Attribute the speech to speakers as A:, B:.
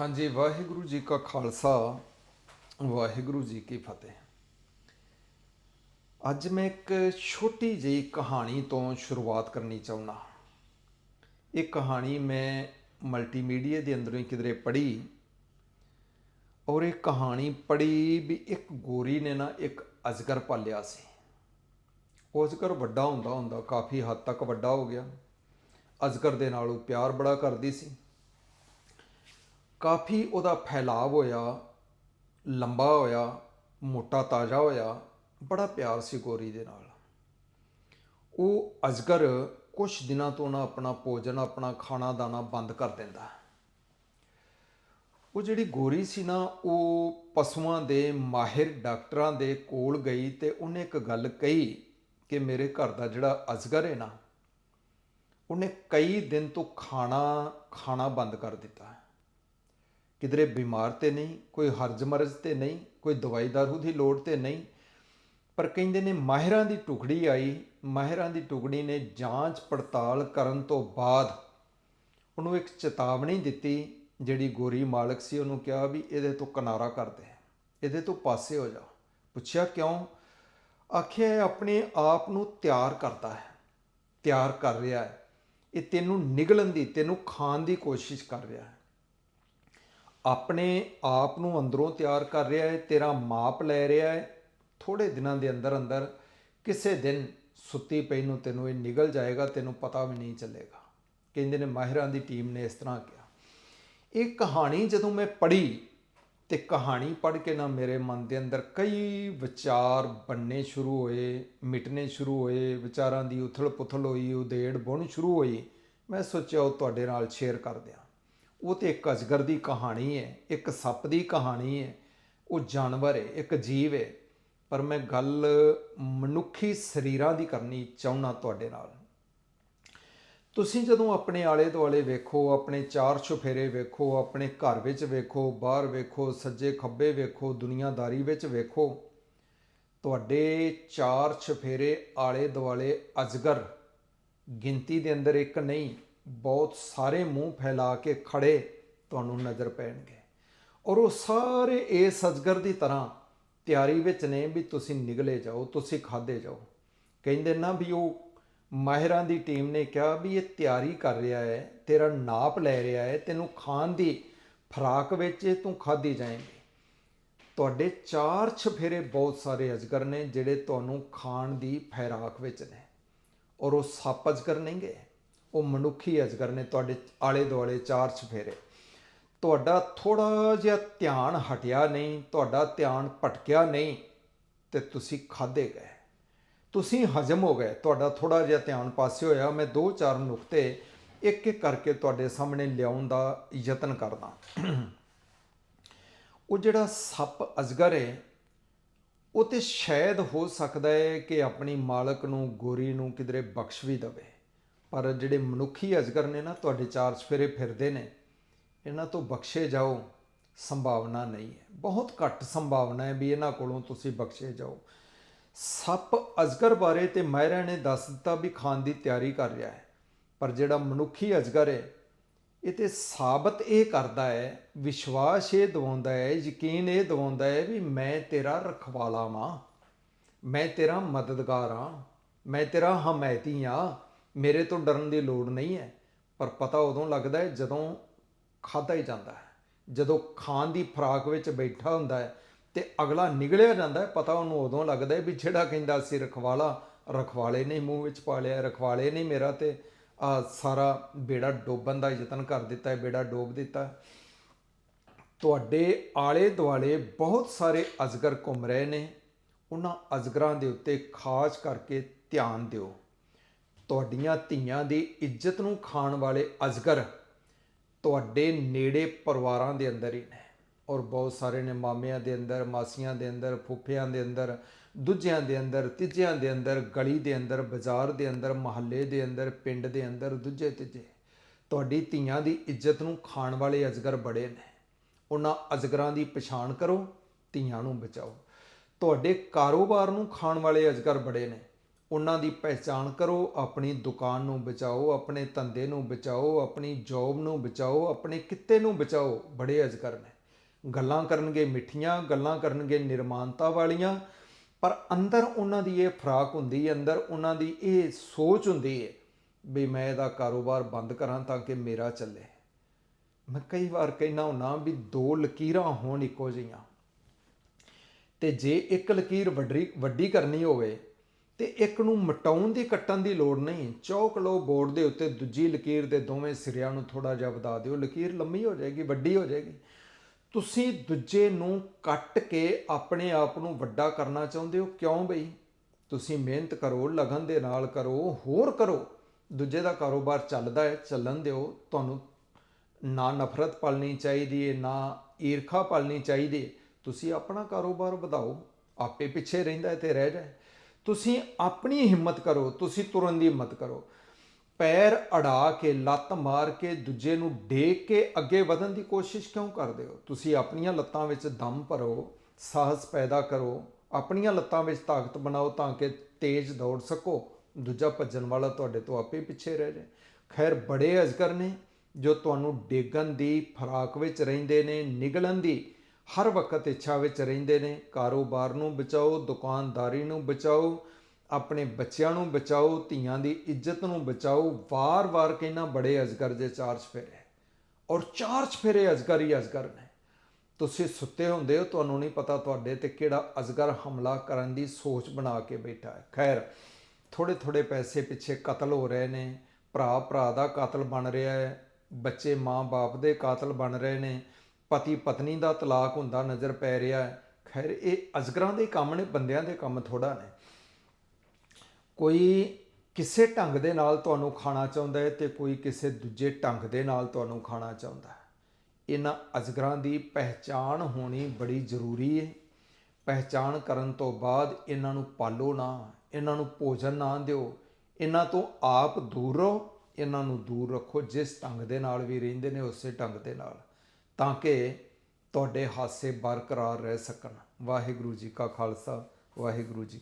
A: ਹਾਂਜੀ, ਵਾਹਿਗੁਰੂ ਜੀ ਕਾ ਖਾਲਸਾ, ਵਾਹਿਗੁਰੂ ਜੀ ਕੀ ਫਤਿਹ। ਅੱਜ ਮੈਂ ਇੱਕ ਛੋਟੀ ਜਿਹੀ ਕਹਾਣੀ ਤੋਂ ਸ਼ੁਰੂਆਤ ਕਰਨੀ ਚਾਹੁੰਦਾ ਇਹ ਕਹਾਣੀ ਮੈਂ ਮਲਟੀਮੀਡੀਆ ਦੇ ਅੰਦਰੋਂ ਹੀ ਕਿਧਰੇ ਪੜ੍ਹੀ ਔਰ ਇਹ ਕਹਾਣੀ ਪੜ੍ਹੀ ਵੀ ਇੱਕ ਗੋਰੀ ਨੇ ਨਾ ਇੱਕ ਅਜਗਰ ਪਾਲਿਆ ਸੀ। ਉਹ ਅਜਗਰ ਵੱਡਾ ਹੁੰਦਾ ਹੁੰਦਾ ਕਾਫੀ ਹੱਦ ਤੱਕ ਵੱਡਾ ਹੋ ਗਿਆ। ਅਜਗਰ ਦੇ ਨਾਲ ਉਹ ਪਿਆਰ ਬੜਾ ਕਰਦੀ ਸੀ। ਕਾਫੀ ਉਹਦਾ ਫੈਲਾਅ ਹੋਇਆ, ਲੰਬਾ ਹੋਇਆ, ਮੋਟਾ ਤਾਜ਼ਾ ਹੋਇਆ, ਬੜਾ ਪਿਆਰ ਸੀ ਗੋਰੀ ਦੇ ਨਾਲ। ਉਹ ਅਜਗਰ ਕੁਝ ਦਿਨਾਂ ਤੋਂ ਨਾ ਆਪਣਾ ਭੋਜਨ, ਆਪਣਾ ਖਾਣਾ, ਦਾਣਾ ਬੰਦ ਕਰ ਦਿੰਦਾ। ਉਹ ਜਿਹੜੀ ਗੋਰੀ ਸੀ ਨਾ, ਉਹ ਪਸ਼ੂਆਂ ਦੇ ਮਾਹਿਰ ਡਾਕਟਰਾਂ ਦੇ ਕੋਲ ਗਈ ਤੇ ਉਹਨੇ ਇੱਕ ਗੱਲ ਕਹੀ ਕਿ ਮੇਰੇ ਘਰ ਦਾ ਜਿਹੜਾ ਅਜਗਰ ਹੈ ਨਾ, ਉਹਨੇ ਕਈ ਦਿਨ ਤੋਂ ਖਾਣਾ ਖਾਣਾ ਬੰਦ ਕਰ ਦਿੱਤਾ। ਕਿਧਰੇ ਬਿਮਾਰ ਤੇ ਨਹੀਂ, ਕੋਈ ਹਰਜ ਮਰਜ਼ ਤੇ ਨਹੀਂ, ਕੋਈ ਦਵਾਈ ਦਾਰੂ ਦੀ ਲੋੜ ਤੇ ਨਹੀਂ। ਪਰ ਕਹਿੰਦੇ ਨੇ ਮਾਹਿਰਾਂ ਦੀ ਟੁਕੜੀ ਆਈ, ਮਾਹਿਰਾਂ ਦੀ ਟੁਕੜੀ ਨੇ ਜਾਂਚ ਪੜਤਾਲ ਕਰਨ ਤੋਂ ਬਾਅਦ ਉਹਨੂੰ ਇੱਕ ਚੇਤਾਵਨੀ ਦਿੱਤੀ, ਜਿਹੜੀ ਗੋਰੀ ਮਾਲਕ ਸੀ ਉਹਨੂੰ ਕਿਹਾ ਵੀ ਇਹਦੇ ਤੋਂ ਕਿਨਾਰਾ ਕਰ ਦੇ, ਇਹਦੇ ਤੋਂ ਪਾਸੇ ਹੋ ਜਾ। ਪੁੱਛਿਆ ਕਿਉਂ? ਆਖਿਆ ਇਹ ਆਪਣੇ ਆਪ ਨੂੰ ਤਿਆਰ ਕਰਦਾ ਹੈ, ਤਿਆਰ ਕਰ ਰਿਹਾ ਹੈ। ਇਹ ਤੈਨੂੰ ਨਿਗਲਣ ਦੀ, ਤੈਨੂੰ ਖਾਣ ਦੀ ਕੋਸ਼ਿਸ਼ ਕਰ ਰਿਹਾ ਹੈ। ਆਪਣੇ ਆਪ ਨੂੰ ਅੰਦਰੋਂ ਤਿਆਰ ਕਰ ਰਿਹਾ ਹੈ, ਤੇਰਾ ਮਾਪ ਲੈ ਰਿਹਾ ਹੈ। ਥੋੜੇ ਦਿਨਾਂ ਦੇ ਅੰਦਰ ਅੰਦਰ ਕਿਸੇ ਦਿਨ ਸੁੱਤੀ ਪਈ ਨੂੰ ਤੈਨੂੰ ਇਹ ਨਿਗਲ ਜਾਏਗਾ, ਤੈਨੂੰ ਪਤਾ ਵੀ ਨਹੀਂ ਚੱਲੇਗਾ। ਕਹਿੰਦੇ ਨੇ ਮਾਹਿਰਾਂ ਦੀ ਟੀਮ ਨੇ ਇਸ ਤਰ੍ਹਾਂ ਕਿਹਾ। ਇਹ ਕਹਾਣੀ ਜਦੋਂ ਮੈਂ ਪੜ੍ਹੀ ਤੇ ਕਹਾਣੀ ਪੜ੍ਹ ਕੇ ਨਾ ਮੇਰੇ ਮਨ ਦੇ ਅੰਦਰ ਕਈ ਵਿਚਾਰ ਬੰਨੇ ਸ਼ੁਰੂ ਹੋਏ, ਮਿਟਨੇ ਸ਼ੁਰੂ ਹੋਏ, ਵਿਚਾਰਾਂ ਦੀ ਉਥਲ ਪੁਥਲ ਹੋਈ ਉਦੇੜ ਬੁਣ ਸ਼ੁਰੂ ਹੋਈ। ਮੈਂ ਸੋਚਿਆ ਉਹ ਤੁਹਾਡੇ ਨਾਲ ਸ਼ੇਅਰ ਕਰ ਦਿਆਂ ਉਹ ਤੇ ਇੱਕ ਅਜਗਰ ਦੀ ਕਹਾਣੀ ਹੈ, ਇੱਕ ਸੱਪ ਦੀ ਕਹਾਣੀ ਹੈ, ਉਹ ਜਾਨਵਰ ਹੈ, ਇੱਕ ਜੀਵ ਹੈ। ਪਰ ਮੈਂ ਗੱਲ ਮਨੁੱਖੀ ਸਰੀਰਾਂ ਦੀ ਕਰਨੀ ਚਾਹੁੰਨਾ ਤੁਹਾਡੇ ਨਾਲ। ਤੁਸੀਂ ਜਦੋਂ ਆਪਣੇ ਆਲੇ ਦੁਆਲੇ ਵੇਖੋ, ਆਪਣੇ ਚਾਰ ਛੁਫੇਰੇ ਵੇਖੋ, ਆਪਣੇ ਘਰ ਵਿੱਚ ਵੇਖੋ, ਬਾਹਰ ਵੇਖੋ, ਸੱਜੇ ਖੱਬੇ ਵੇਖੋ, ਦੁਨੀਆਦਾਰੀ ਵਿੱਚ ਵੇਖੋ, ਤੁਹਾਡੇ ਚਾਰ ਛੁਫੇਰੇ ਆਲੇ ਦੁਆਲੇ ਅਜਗਰ ਗਿਣਤੀ ਦੇ ਅੰਦਰ ਇੱਕ ਨਹੀਂ ਬਹੁਤ ਸਾਰੇ ਮੂੰਹ ਫੈਲਾ ਕੇ ਖੜੇ ਤੁਹਾਨੂੰ ਨਜ਼ਰ ਪੈਣਗੇ। ਔਰ ਉਹ ਸਾਰੇ ਇਸ ਅਜਗਰ ਦੀ ਤਰ੍ਹਾਂ ਤਿਆਰੀ ਵਿੱਚ ਨੇ ਵੀ ਤੁਸੀਂ ਨਿਗਲੇ ਜਾਓ, ਤੁਸੀਂ ਖਾਦੇ ਜਾਓ। ਕਹਿੰਦੇ ਨਾ ਵੀ ਉਹ ਮਾਹਿਰਾਂ ਦੀ ਟੀਮ ਨੇ ਕਿਹਾ ਵੀ ਇਹ ਤਿਆਰੀ ਕਰ ਰਿਹਾ ਹੈ, ਤੇਰਾ ਨਾਪ ਲੈ ਰਿਹਾ ਹੈ, ਤੈਨੂੰ ਖਾਣ ਦੀ ਫਰਾਕ ਵਿੱਚ ਤੂੰ ਖਾਦੀ ਜਾਏਂਗੀ। ਤੁਹਾਡੇ ਚਾਰ ਛਫੇਰੇ ਬਹੁਤ ਸਾਰੇ ਅਜਗਰ ਨੇ ਜਿਹੜੇ ਤੁਹਾਨੂੰ ਖਾਣ ਦੀ ਫੈਰਾਕ ਵਿੱਚ ਨੇ। ਔਰ ਉਹ ਸੱਪ ਅਜਗਰ ਨਹੀਂ ਗਏ ਉਹ ਮਨੁੱਖੀ ਅਜਗਰ ਨੇ ਤੁਹਾਡੇ ਆਲੇ ਦੁਆਲੇ ਚਾਰ ਛਫੇਰੇ ਤੁਹਾਡਾ ਥੋੜਾ ਜਿਹਾ ਧਿਆਨ ਹਟਿਆ ਨਹੀਂ, ਤੁਹਾਡਾ ਧਿਆਨ ਭਟਕਿਆ ਨਹੀਂ ਤੇ ਤੁਸੀਂ ਖਾਦੇ ਗਏ। ਤੁਸੀਂ ਹਜਮ ਹੋ ਗਏ। ਤੁਹਾਡਾ ਥੋੜਾ ਜਿਹਾ ਧਿਆਨ ਪਾਸੇ ਹੋਇਆ। ਮੈਂ ਦੋ ਚਾਰ ਨੁਕਤੇ ਇੱਕ ਇੱਕ ਕਰਕੇ ਤੁਹਾਡੇ ਸਾਹਮਣੇ ਲਿਆਉਣ ਦਾ ਯਤਨ ਕਰਦਾ। ਉਹ ਜਿਹੜਾ ਸੱਪ ਅਜਗਰ ਹੈ, ਉਹ ਤੇ ਸ਼ਾਇਦ ਹੋ ਸਕਦਾ ਹੈ ਕਿ ਆਪਣੀ ਮਾਲਕ ਨੂੰ, ਗੋਰੀ ਨੂੰ ਕਿਧਰੇ ਬਖਸ਼ ਵੀ ਦਵੇ। ਪਰ ਜਿਹੜੇ ਮਨੁੱਖੀ ਅਜਗਰ ਨੇ ਨਾ, ਤੁਹਾਡੇ ਚਾਰ ਚਫੇਰੇ ਫਿਰਦੇ ਨੇ, ਇਹਨਾਂ ਤੋਂ ਬਖਸ਼ੇ ਜਾਓ, ਸੰਭਾਵਨਾ ਨਹੀਂ ਹੈ। ਬਹੁਤ ਘੱਟ ਸੰਭਾਵਨਾ ਹੈ ਵੀ ਇਹਨਾਂ ਕੋਲੋਂ ਤੁਸੀਂ ਬਖਸ਼ੇ ਜਾਓ। ਸੱਪ ਅਜਗਰ ਬਾਰੇ ਤੇ ਮਾਹਿਰਾਂ ਨੇ ਦੱਸ ਦਿੱਤਾ ਵੀ ਖਾਣ ਦੀ ਤਿਆਰੀ ਕਰ ਰਿਹਾ ਹੈ, ਪਰ ਜਿਹੜਾ ਮਨੁੱਖੀ ਅਜਗਰ ਹੈ, ਇਹ ਤੇ ਸਾਬਤ ਇਹ ਕਰਦਾ ਹੈ, ਵਿਸ਼ਵਾਸ ਇਹ ਦਿਵਾਉਂਦਾ ਹੈ, ਯਕੀਨ ਇਹ ਦਿਵਾਉਂਦਾ ਹੈ ਵੀ ਮੈਂ ਤੇਰਾ ਰਖਵਾਲਾ ਵਾਂ, ਮੈਂ ਤੇਰਾ ਮਦਦਗਾਰ ਹਾਂ, ਮੈਂ ਤੇਰਾ ਹਮਾਇਤੀ ਹਾਂ। ਮੇਰੇ ਤੋਂ ਡਰਨ ਦੀ ਲੋੜ ਨਹੀਂ ਹੈ, ਪਰ ਪਤਾ ਉਦੋਂ ਲੱਗਦਾ ਹੈ ਜਦੋਂ ਖਾਦਾ ਹੀ ਜਾਂਦਾ ਹੈ। ਜਦੋਂ ਖਾਣ ਦੀ ਫਰਾਕ ਵਿੱਚ ਬੈਠਾ ਹੁੰਦਾ ਹੈ ਤੇ ਅਗਲਾ ਨਿਗਲਿਆ ਜਾਂਦਾ ਹੈ, ਪਤਾ ਉਹਨੂੰ ਉਦੋਂ ਲੱਗਦਾ ਹੈ ਵੀ ਜਿਹੜਾ ਕਹਿੰਦਾ ਸੀ, ਰਖਵਾਲਾ, ਰਖਵਾਲੇ ਨੇ ਮੂੰਹ ਵਿੱਚ ਪਾ ਲਿਆ, ਰਖਵਾਲੇ ਨੇ ਮੇਰਾ ਤੇ, ਆ ਸਾਰਾ ਬੇੜਾ ਡੋਬਣ ਦਾ ਯਤਨ ਕਰ ਦਿੱਤਾ ਹੈ, ਬੇੜਾ ਡੋਬ ਦਿੱਤਾ ਤੁਹਾਡੇ ਆਲੇ ਦੁਆਲੇ ਬਹੁਤ ਸਾਰੇ ਅਜਗਰ ਘੁੰਮ ਰਹੇ ਨੇ। ਉਹਨਾਂ ਅਜਗਰਾਂ ਦੇ ਉੱਤੇ ਖਾਸ ਕਰਕੇ ਧਿਆਨ ਦਿਓ। ਤੁਹਾਡੀਆਂ ਧੀਆਂ ਦੀ ਇੱਜ਼ਤ ਨੂੰ ਖਾਣ ਵਾਲੇ ਅਜਗਰ ਤੁਹਾਡੇ ਨੇੜੇ ਪਰਿਵਾਰਾਂ ਦੇ ਅੰਦਰ ਹੀ ਨੇ ਔਰ ਬਹੁਤ ਸਾਰੇ ਨੇ ਮਾਮਿਆਂ ਦੇ ਅੰਦਰ, ਮਾਸੀਆਂ ਦੇ ਅੰਦਰ, ਫੁੱਫਿਆਂ ਦੇ ਅੰਦਰ, ਦੂਜਿਆਂ ਦੇ ਅੰਦਰ, ਤੀਜਿਆਂ ਦੇ ਅੰਦਰ, ਗਲੀ ਦੇ ਅੰਦਰ, ਬਾਜ਼ਾਰ ਦੇ ਅੰਦਰ, ਮਹੱਲੇ ਦੇ ਅੰਦਰ, ਪਿੰਡ ਦੇ ਅੰਦਰ, ਦੂਜੇ ਤੀਜੇ। ਤੁਹਾਡੀ ਧੀਆਂ ਦੀ ਇੱਜ਼ਤ ਨੂੰ ਖਾਣ ਵਾਲੇ ਅਜਗਰ ਬੜੇ ਨੇ। ਉਹਨਾਂ ਅਜਗਰਾਂ ਦੀ ਪਛਾਣ ਕਰੋ, ਧੀਆਂ ਨੂੰ ਬਚਾਓ। ਤੁਹਾਡੇ ਕਾਰੋਬਾਰ ਨੂੰ ਖਾਣ ਵਾਲੇ ਅਜਗਰ ਬੜੇ ਨੇ। ਉਹਨਾਂ ਦੀ ਪਹਿਚਾਣ ਕਰੋ, ਆਪਣੀ ਦੁਕਾਨ ਨੂੰ ਬਚਾਓ, ਆਪਣੇ ਧੰਦੇ ਨੂੰ ਬਚਾਓ, ਆਪਣੀ ਜੌਬ ਨੂੰ ਬਚਾਓ, ਆਪਣੇ ਕਿੱਤੇ ਨੂੰ ਬਚਾਓ। ਬੜੇ ਅਜਕਰ ਨੇ। ਗੱਲਾਂ ਕਰਨਗੇ ਮਿੱਠੀਆਂ, ਗੱਲਾਂ ਕਰਨਗੇ ਨਿਰਮਾਨਤਾ ਵਾਲੀਆਂ, ਪਰ ਅੰਦਰ ਉਹਨਾਂ ਦੀ ਇਹ ਫਰਾਕ ਹੁੰਦੀ ਹੈ ਅੰਦਰ ਉਹਨਾਂ ਦੀ ਇਹ ਸੋਚ ਹੁੰਦੀ ਹੈ ਵੀ ਮੈਂ ਇਹਦਾ ਕਾਰੋਬਾਰ ਬੰਦ ਕਰਾਂ ਤਾਂ ਕਿ ਮੇਰਾ ਚੱਲੇ। ਮੈਂ ਕਈ ਵਾਰ ਕਹਿਣਾ ਹੁੰਨਾ ਵੀ ਦੋ ਲਕੀਰਾਂ ਹੋਣ ਇੱਕੋ ਜਿਹੀਆਂ। ਤੇ ਜੇ ਇੱਕ ਲਕੀਰ ਵੱਡੀ ਵੱਡੀ ਕਰਨੀ ਹੋਵੇ ਤੇ ਇੱਕ ਨੂੰ ਮਟਾਉਣ ਦੀ ਕੱਟਣ ਦੀ ਲੋੜ ਨਹੀਂ। ਚੌਕ ਲਓ ਬੋਰਡ ਦੇ ਉੱਤੇ, ਦੂਜੀ ਲਕੀਰ ਦੇ ਦੋਵੇਂ ਸਿਰਿਆਂ ਨੂੰ ਥੋੜਾ ਜਿਹਾ ਵਧਾ ਦਿਓ। ਲਕੀਰ ਲੰਮੀ ਹੋ ਜਾਏਗੀ, ਵੱਡੀ ਹੋ ਜਾਏਗੀ। ਤੁਸੀਂ ਦੂਜੇ ਨੂੰ ਕੱਟ ਕੇ ਆਪਣੇ ਆਪ ਨੂੰ ਵੱਡਾ ਕਰਨਾ ਚਾਹੁੰਦੇ ਹੋ? ਕਿਉਂ ਬਈ? ਤੁਸੀਂ ਮਿਹਨਤ ਕਰੋ, ਲਗਨ ਦੇ ਨਾਲ ਕਰੋ, ਹੋਰ ਕਰੋ। ਦੂਜੇ ਦਾ ਕਾਰੋਬਾਰ ਚੱਲਦਾ ਹੈ, ਚੱਲਣ ਦਿਓ। ਤੁਹਾਨੂੰ ਨਾ ਨਫ਼ਰਤ ਪਾਲਣੀ ਚਾਹੀਦੀ ਹੈ ਨਾ ਈਰਖਾ ਪਾਲਣੀ ਚਾਹੀਦੀ ਤੁਸੀਂ ਆਪਣਾ ਕਾਰੋਬਾਰ ਵਧਾਓ। ਆਪੇ ਪਿੱਛੇ ਰਹਿੰਦਾ ਹੈ ਤੇ ਰਹਿ ਜਾਏ। ਤੁਸੀਂ ਆਪਣੀ ਹਿੰਮਤ ਕਰੋ, ਤੁਸੀਂ ਤੁਰਨ ਦੀ ਹਿੰਮਤ ਕਰੋ। ਪੈਰ ਅੜਾ ਕੇ, ਲੱਤ ਮਾਰ ਕੇ, ਦੂਜੇ ਨੂੰ ਡੇਕ ਕੇ ਅੱਗੇ ਵਧਣ ਦੀ ਕੋਸ਼ਿਸ਼ ਕਿਉਂ ਕਰਦੇ ਹੋ? ਤੁਸੀਂ ਆਪਣੀਆਂ ਲੱਤਾਂ ਵਿੱਚ ਦਮ ਭਰੋ, ਸਾਹਸ ਪੈਦਾ ਕਰੋ, ਆਪਣੀਆਂ ਲੱਤਾਂ ਵਿੱਚ ਤਾਕਤ ਬਣਾਓ ਤਾਂ ਕਿ ਤੇਜ਼ ਦੌੜ ਸਕੋ। ਦੂਜਾ ਭੱਜਣ ਵਾਲਾ ਤੁਹਾਡੇ ਤੋਂ ਆਪੇ ਪਿੱਛੇ ਰਹਿ ਜਾਏ। ਖੈਰ, ਬੜੇ ਅਜਕਰ ਨੇ ਜੋ ਤੁਹਾਨੂੰ ਡੇਗਣ ਦੀ, ਫਰਾਕ ਵਿੱਚ ਰਹਿੰਦੇ ਨੇ, ਨਿਗਲਣ ਦੀ ਹਰ ਵਕਤ ਇੱਛਾ ਵਿੱਚ ਰਹਿੰਦੇ ਨੇ। ਕਾਰੋਬਾਰ ਨੂੰ ਬਚਾਓ, ਦੁਕਾਨਦਾਰੀ ਨੂੰ ਬਚਾਓ, ਆਪਣੇ ਬੱਚਿਆਂ ਨੂੰ ਬਚਾਓ, ਧੀਆਂ ਦੀ ਇੱਜ਼ਤ ਨੂੰ ਬਚਾਓ। ਵਾਰ-ਵਾਰ ਕਹਿਣਾ ਬੜੇ ਅਜਗਰ ਦੇ ਚਾਰ ਚਫੇਰੇ ਔਰ ਚਾਰ ਚਫੇਰੇ ਅਜਗਰ ਹੀ ਅਜਗਰ ਨੇ। ਤੁਸੀਂ ਸੁੱਤੇ ਹੁੰਦੇ ਹੋ, ਤੁਹਾਨੂੰ ਨਹੀਂ ਪਤਾ ਤੁਹਾਡੇ ਤੇ ਕਿਹੜਾ ਅਜਗਰ ਹਮਲਾ ਕਰਨ ਦੀ ਸੋਚ ਬਣਾ ਕੇ ਬੈਠਾ ਹੈ। ਖੈਰ ਥੋੜੇ ਥੋੜੇ ਪੈਸੇ ਪਿੱਛੇ ਕਤਲ ਹੋ ਰਹੇ ਨੇ। ਭਰਾ ਭਰਾ ਦਾ ਕਾਤਲ ਬਣ ਰਿਹਾ ਹੈ। ਬੱਚੇ ਮਾਂ-ਬਾਪ ਦੇ ਕਾਤਲ ਬਣ ਰਹੇ ਨੇ। ਪਤੀ ਪਤਨੀ ਦਾ ਤਲਾਕ ਹੁੰਦਾ, ਨਜ਼ਰ ਪੈ ਰਿਹਾ ਹੈ। ਖੈਰ, ਇਹ ਅਜਗਰਾਂ ਦੇ ਕੰਮ ਨੇ, ਬੰਦਿਆਂ ਦੇ ਕੰਮ ਥੋੜਾ ਨੇ। ਕੋਈ ਕਿਸੇ ਢੰਗ ਦੇ ਨਾਲ ਤੁਹਾਨੂੰ ਖਾਣਾ ਚਾਹੁੰਦਾ ਹੈ ਤੇ ਕੋਈ ਕਿਸੇ ਦੂਜੇ ਢੰਗ ਦੇ ਨਾਲ ਤੁਹਾਨੂੰ ਖਾਣਾ ਚਾਹੁੰਦਾ ਹੈ। ਇਹਨਾਂ ਅਜਗਰਾਂ ਦੀ ਪਹਿਚਾਣ ਹੋਣੀ ਬੜੀ ਜ਼ਰੂਰੀ ਹੈ। ਪਹਿਚਾਣ ਕਰਨ ਤੋਂ ਬਾਅਦ ਇਹਨਾਂ ਨੂੰ ਪਾਲੋ ਨਾ, ਇਹਨਾਂ ਨੂੰ ਭੋਜਨ ਨਾ ਦਿਓ। ਇਹਨਾਂ ਤੋਂ ਆਪ ਦੂਰ ਰਹੋ, ਇਹਨਾਂ ਨੂੰ ਦੂਰ ਰੱਖੋ, ਜਿਸ ਢੰਗ ਦੇ ਨਾਲ ਵੀ ਰਹਿੰਦੇ ਨੇ, ਉਸੇ ਢੰਗ ਦੇ ਨਾਲ। ਤਾਂ ਕਿ ਤੁਹਾਡੇ ਹਾਸੇ ਬਰਕਰਾਰ ਰਹਿ ਸਕਣ। ਵਾਹਿਗੁਰੂ ਜੀ ਕਾ ਖਾਲਸਾ ਵਾਹਿਗੁਰੂ ਜੀ